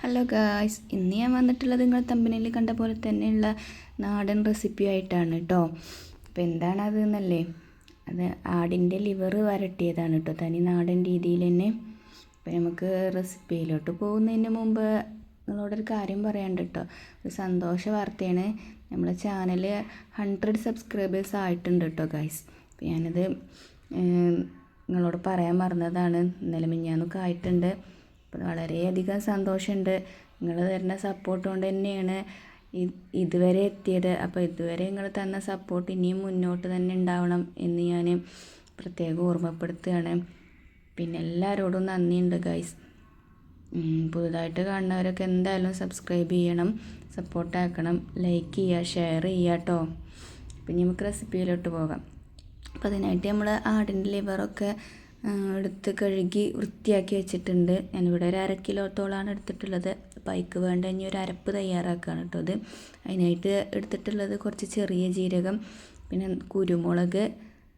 Hello guys ഇന്ന് ഞാൻ വന്നിട്ടുള്ളത് നിങ്ങൾ തമ്പനിയിൽ കണ്ട പോലെ തന്നെയുള്ള നാടൻ റെസിപ്പി ആയിട്ടാണ് കേട്ടോ അപ്പോൾ എന്താണ് അത് എന്നല്ലേ? അത് ആടിന്റെ ലിവർ വരട്ടിയതാണ് കേട്ടോ തനി നാടൻ രീതിയിൽ തന്നെ. അപ്പോൾ നമുക്ക് റെസിപ്പിയിലോട്ട് പോകുന്നതിന് മുമ്പ് നിങ്ങളോടൊരു കാര്യം പറയാണ്ട് കേട്ടോ ഒരു സന്തോഷ വാർത്തയാണ്. നമ്മളെ ചാനൽ ഹൺഡ്രഡ് സബ്സ്ക്രൈബേഴ്സ് ആയിട്ടുണ്ട് കേട്ടോ ഗായ്സ് അപ്പോൾ ഞാനത് നിങ്ങളോട് പറയാൻ മറന്നതാണ്. ഇന്നലെ മിഞ്ഞാന്നൊക്കെ ആയിട്ടുണ്ട്. വളരെയധികം സന്തോഷമുണ്ട്. നിങ്ങൾ തരുന്ന സപ്പോർട്ട് കൊണ്ട് തന്നെയാണ് ഇതുവരെ എത്തിയത്. അപ്പോൾ ഇതുവരെ നിങ്ങൾ തന്ന സപ്പോർട്ട് ഇനിയും മുന്നോട്ട് തന്നെ ഉണ്ടാവണം എന്ന് ഞാൻ പ്രത്യേകം ഓർമ്മപ്പെടുത്തുകയാണ്. പിന്നെ എല്ലാവരോടും നന്ദിയുണ്ട് ഗൈസ് പുതുതായിട്ട് കാണുന്നവരൊക്കെ എന്തായാലും സബ്സ്ക്രൈബ് ചെയ്യണം സപ്പോർട്ടാക്കണം ലൈക്ക് ചെയ്യുക ഷെയർ ചെയ്യുക കേട്ടോ പിന്നെ നമുക്ക് റെസിപ്പിയിലോട്ട് പോകാം. അപ്പോൾ അതിനായിട്ട് നമ്മൾ ആടിന്റെ ലിവറൊക്കെ എടുത്ത് കഴുകി വൃത്തിയാക്കി വെച്ചിട്ടുണ്ട്. ഞാനിവിടെ ഒരു അര കിലോത്തോളമാണ് എടുത്തിട്ടുള്ളത്. അപ്പോൾ അതിക്ക് വേണ്ട ഇനി ഒരു അരപ്പ് തയ്യാറാക്കുകയാണ് കേട്ടോ അത്. അതിനായിട്ട് എടുത്തിട്ടുള്ളത് കുറച്ച് ചെറിയ ജീരകം പിന്നെ കുരുമുളക്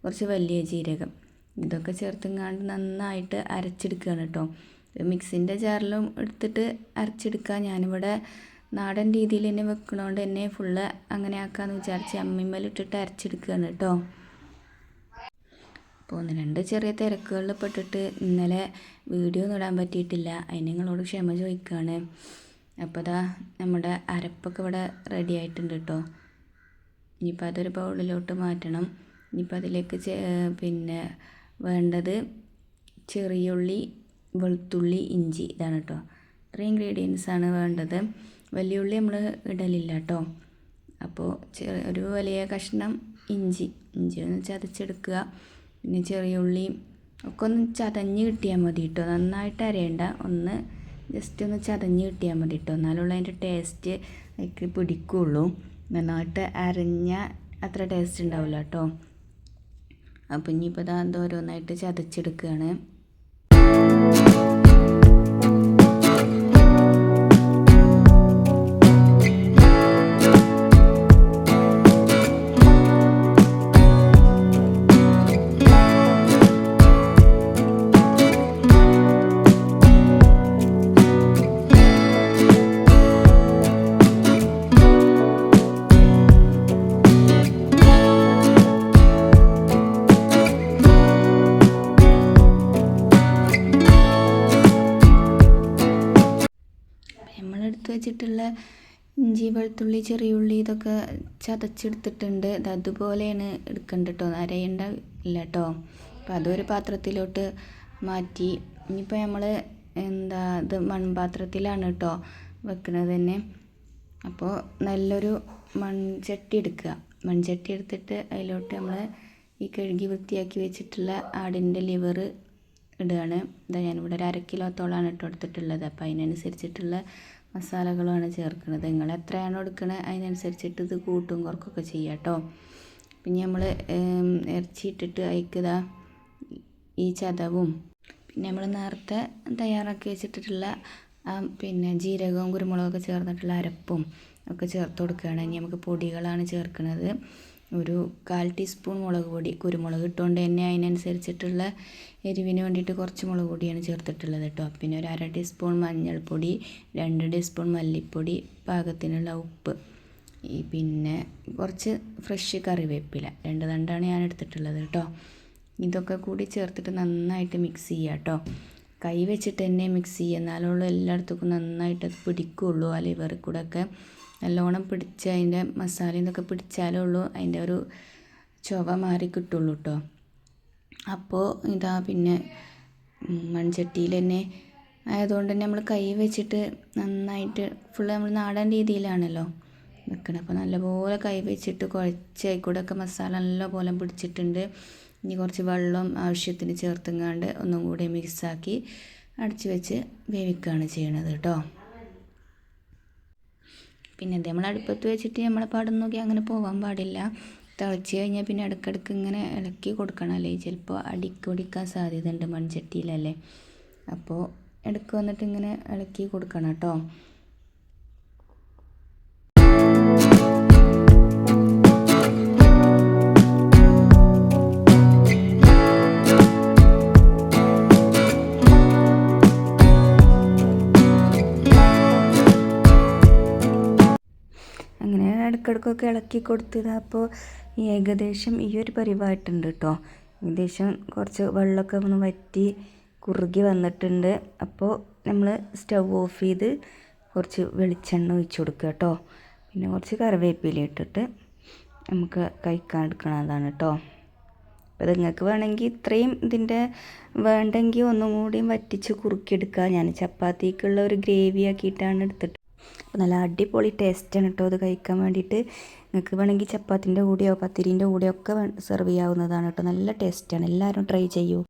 കുറച്ച് വലിയ ജീരകം. ഇതൊക്കെ ചേർത്തുങ്ങാണ്ട് നന്നായിട്ട് അരച്ചെടുക്കുകയാണ് കേട്ടോ. മിക്സിന്റെ ജാറിലും എടുത്തിട്ട് അരച്ചെടുക്കുക. ഞാനിവിടെ നാടൻ രീതിയിൽ തന്നെ വെക്കണോണ്ട് തന്നെ ഫുള്ള് അങ്ങനെ ആക്കാമെന്ന് വിചാരിച്ച് അമ്മിമ്മലിട്ടിട്ട് അരച്ചെടുക്കുകയാണ് കേട്ടോ. അപ്പോൾ ഒന്ന് രണ്ട് ചെറിയ തിരക്കുകളിൽ പെട്ടിട്ട് ഇന്നലെ വീഡിയോ ഒന്നും ഇടാൻ പറ്റിയിട്ടില്ല. അതിന് നിങ്ങളോട് ക്ഷമ ചോദിക്കുകയാണ് അപ്പോൾ അതാ നമ്മുടെ അരപ്പൊക്കെ ഇവിടെ റെഡി ആയിട്ടുണ്ട് കേട്ടോ ഇനിയിപ്പോൾ അതൊരു ബൗളിലോട്ട് മാറ്റണം. ഇനിയിപ്പോൾ അതിലേക്ക് പിന്നെ വേണ്ടത് ചെറിയുള്ളി വെളുത്തുള്ളി ഇഞ്ചി ഇതാണ് കേട്ടോ ഇത്രയും ഇൻഗ്രീഡിയൻസ് ആണ് വേണ്ടത്. വലിയ ഉള്ളി നമ്മൾ ഇടലില്ല കേട്ടോ അപ്പോൾ ചെറിയ ഒരു വലിയ കഷ്ണം ഇഞ്ചി. ഇഞ്ചി ഒന്ന് ചതച്ചെടുക്കുക. പിന്നെ ചെറിയ ഉള്ളിയും ഒക്കെ ഒന്ന് ചതഞ്ഞ് കിട്ടിയാൽ മതി കേട്ടോ നന്നായിട്ട് അരയണ്ട. ഒന്ന് ജസ്റ്റ് ഒന്ന് ചതഞ്ഞ് കിട്ടിയാൽ മതി കേട്ടോ എന്നാലുള്ള അതിന്റെ ടേസ്റ്റ് അതിക്ക് പിടിക്കുള്ളൂ. നന്നായിട്ട് അരഞ്ഞ അത്ര ടേസ്റ്റ് ഉണ്ടാവില്ല കേട്ടോ അപ്പം ഇനിയിപ്പോൾ ഇതാ ഓരോന്നായിട്ട് ചതച്ചെടുക്കുകയാണ് വെച്ചിട്ടുള്ള ഇഞ്ചി വെളുത്തുള്ളി ചെറിയുള്ളി ഇതൊക്കെ ചതച്ചെടുത്തിട്ടുണ്ട്. അത് അതുപോലെയാണ് എടുക്കേണ്ടത് കേട്ടോ അരയേണ്ട ഇല്ല കേട്ടോ അപ്പോൾ അതൊരു പാത്രത്തിലോട്ട് മാറ്റി. ഇനിയിപ്പോൾ നമ്മൾ എന്താ ഇത് മൺപാത്രത്തിലാണ് കേട്ടോ വെക്കുന്നത് തന്നെ. അപ്പോൾ നല്ലൊരു മൺചട്ടി എടുക്കുക. മൺചട്ടി എടുത്തിട്ട് അതിലോട്ട് നമ്മൾ ഈ കഴുകി വൃത്തിയാക്കി വെച്ചിട്ടുള്ള ആടിന്റെ ലിവർ ഇടുകയാണ്. ഇതാ ഞാനിവിടെ ഒരു അര കിലോത്തോളമാണ് ഇട്ട് കൊടുത്തിട്ടുള്ളത് അപ്പോൾ അതിനനുസരിച്ചിട്ടുള്ള മസാലകളുമാണ് ചേർക്കുന്നത്. നിങ്ങൾ എത്രയാണ് എടുക്കുന്നത് അതിനനുസരിച്ചിട്ട് ഇത് കൂട്ടും കുറക്കൊക്കെ ചെയ്യാം കേട്ടോ പിന്നെ നമ്മൾ ഇറച്ചി ഇട്ടിട്ട് അയക്കുക ഈ ചതവും പിന്നെ നമ്മൾ നേരത്തെ തയ്യാറാക്കി വെച്ചിട്ടുള്ള പിന്നെ ജീരകവും കുരുമുളകൊക്കെ ചേർന്നിട്ടുള്ള അരപ്പും ഒക്കെ ചേർത്ത് കൊടുക്കുകയാണ് ഇനി നമുക്ക് പൊടികളാണ് ചേർക്കുന്നത്. ഒരു കാൽ ടീസ്പൂൺ മുളക് പൊടി കുരുമുളക് ഇട്ടുകൊണ്ട് തന്നെ അതിനനുസരിച്ചിട്ടുള്ള എരിവിന് വേണ്ടിയിട്ട് കുറച്ച് മുളക് പൊടിയാണ് ചേർത്തിട്ടുള്ളത് കേട്ടോ. പിന്നെ ഒരു അര ടീസ്പൂൺ മഞ്ഞൾപ്പൊടി രണ്ട് ടീസ്പൂൺ മല്ലിപ്പൊടി പാകത്തിനുള്ള ഉപ്പ് ഈ പിന്നെ കുറച്ച് ഫ്രഷ് കറിവേപ്പില. രണ്ട് തണ്ടാണ് ഞാൻ എടുത്തിട്ടുള്ളത് കേട്ടോ. ഇതൊക്കെ കൂടി ചേർത്തിട്ട് നന്നായിട്ട് മിക്സ് ചെയ്യുക കേട്ടോ. കൈ വെച്ചിട്ട് തന്നെ മിക്സ് ചെയ്യുക. എന്നാലുള്ള എല്ലായിടത്തേക്കും നന്നായിട്ട് അത് പിടിക്കുകയുള്ളൂ. ആ ലിവറിൽ കൂടെ ഒക്കെ നല്ലോണം പിടിച്ച് അതിന്റെ മസാലയും ഇതൊക്കെ പിടിച്ചാലേ ഉള്ളൂ. അതിന്റെ ഒരു ചുവ മാറി കിട്ടുള്ളൂ കേട്ടോ അപ്പോൾ ഇതാ പിന്നെ മൺചട്ടിയിൽ തന്നെ ആയതുകൊണ്ട് തന്നെ നമ്മൾ കൈ വെച്ചിട്ട് നന്നായിട്ട് ഫുള്ള് നമ്മൾ നാടൻ രീതിയിലാണല്ലോ വെക്കണം അപ്പോൾ നല്ലപോലെ കൈ വെച്ചിട്ട് കുഴച്ച് ഒക്കെ മസാല നല്ലപോലെ പിടിച്ചിട്ടുണ്ട്. ഇനി കുറച്ച് വെള്ളം ആവശ്യത്തിന് ചേർത്തുങ്ങാണ്ട് ഒന്നും കൂടി മിക്സാക്കി അടച്ച് വെച്ച് വേവിക്കുകയാണ് ചെയ്യണത് കേട്ടോ പിന്നെ നമ്മൾ അടുപ്പത്ത് വെച്ചിട്ട് നമ്മളെ പാടം നോക്കി അങ്ങനെ പോകാൻ പാടില്ല. തിളച്ച് കഴിഞ്ഞാൽ പിന്നെ ഇടയ്ക്കിടയ്ക്ക് ഇങ്ങനെ ഇളക്കി കൊടുക്കണം അല്ലേ? ചിലപ്പോൾ അടിക്ക് പിടിക്കാൻ സാധ്യത ഉണ്ട് മൺചട്ടിയിലല്ലേ? അപ്പോൾ ഇടയ്ക്ക് വന്നിട്ട് ഇങ്ങനെ ഇളക്കി കൊടുക്കണം കേട്ടോ. ഇടയ്ക്കിടയ്ക്കൊക്കെ ഇളക്കി കൊടുത്തത്. അപ്പോൾ ഏകദേശം ഈ ഒരു പരിവായിട്ടുണ്ട് കേട്ടോ ഏകദേശം കുറച്ച് വെള്ളമൊക്കെ ഒന്ന് വറ്റി കുറുകി വന്നിട്ടുണ്ട്. അപ്പോൾ നമ്മൾ സ്റ്റവ് ഓഫ് ചെയ്ത് കുറച്ച് വെളിച്ചെണ്ണ ഒഴിച്ച് കൊടുക്കുക കേട്ടോ പിന്നെ കുറച്ച് കറിവേപ്പില ഇട്ടിട്ട് നമുക്ക് കഴിക്കാൻ എടുക്കണതാണ് കേട്ടോ അപ്പോൾ നിങ്ങൾക്ക് വേണമെങ്കിൽ ഇത്രയും ഇതിന്റെ വേണ്ടെങ്കിൽ ഒന്നും കൂടിയും വറ്റിച്ച് കുറുക്കിയെടുക്കുക ഞാൻ ചപ്പാത്തിക്കുള്ള ഒരു ഗ്രേവി ആക്കിയിട്ടാണ് എടുത്തിട്ട് അപ്പോൾ നല്ല അടിപൊളി ടേസ്റ്റാണ് കേട്ടോ അത് കഴിക്കാൻ വേണ്ടിയിട്ട്. നിങ്ങൾക്ക് വേണമെങ്കിൽ ചപ്പാത്തിന്റെ കൂടെയോ പത്തിരീന്റെ കൂടെയോ ഒക്കെ സെർവ് ചെയ്യാവുന്നതാണ് കേട്ടോ നല്ല ടേസ്റ്റാണ് എല്ലാവരും ട്രൈ ചെയ്യൂ.